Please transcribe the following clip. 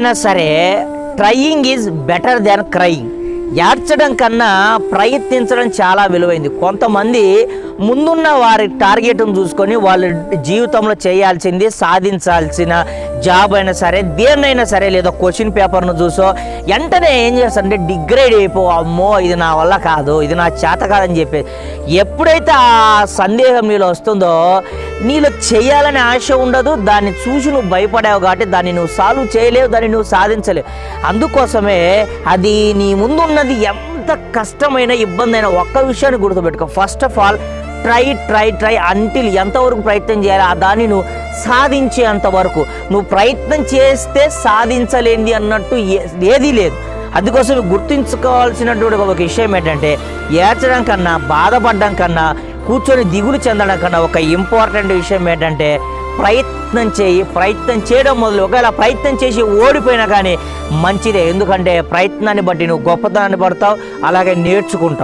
ఏదైనా సరే trying is better than crying ఏడ్చడం కన్నా ప్రయత్నించడం చాలా విలువైంది. కొంతమంది ముందున్న వారి టార్గెట్ను చూసుకొని వాళ్ళ జీవితంలో చేయాల్సింది సాధించాల్సిన జాబ్ అయినా సరే దేన్నైనా సరే లేదా క్వశ్చన్ పేపర్ను చూసో వెంటనే ఏం చేస్తారంటే డిగ్రేడ్ అయిపో అమ్మో ఇది నా వల్ల కాదు ఇది నా చేత కాదని చెప్పి. ఎప్పుడైతే ఆ సందేహం నీలో వస్తుందో నీలో చేయాలనే ఆశ ఉండదు దాన్ని చూసి నువ్వు భయపడావు కాబట్టి దాన్ని నువ్వు సాల్వ్ చేయలేవు దాన్ని నువ్వు సాధించలేవు. అందుకోసమే అది నీ ముందున్నది ఎంత కష్టమైన ఇబ్బంది అయినా ఒక్క విషయాన్ని గుర్తుపెట్టుకో. First of all try try try until ఎంతవరకు ప్రయత్నం చేయాలి ఆ దాన్ని నువ్వు సాధించేంత వరకు. నువ్వు ప్రయత్నం చేస్తే సాధించలేంది అన్నట్టు ఏ- ఏదీ లేదు. అందుకోసం గుర్తుంచుకోవాల్సినటువంటి ఒక విషయం ఏంటంటే ఏడ్చడం కన్నా బాధపడడం కన్నా కూర్చొని దిగులు చెందడం కన్నా ఒక ఇంపార్టెంట్ విషయం ఏంటంటే ప్రయత్నం చేయి ప్రయత్నం చేయడం మొదలు ఒకవేళ ప్రయత్నం చేసి ఓడిపోయినా కానీ మంచిదే. ఎందుకంటే ప్రయత్నాన్ని బట్టి నువ్వు గొప్పతనాన్ని పడతావు అలాగే నేర్చుకుంటావు.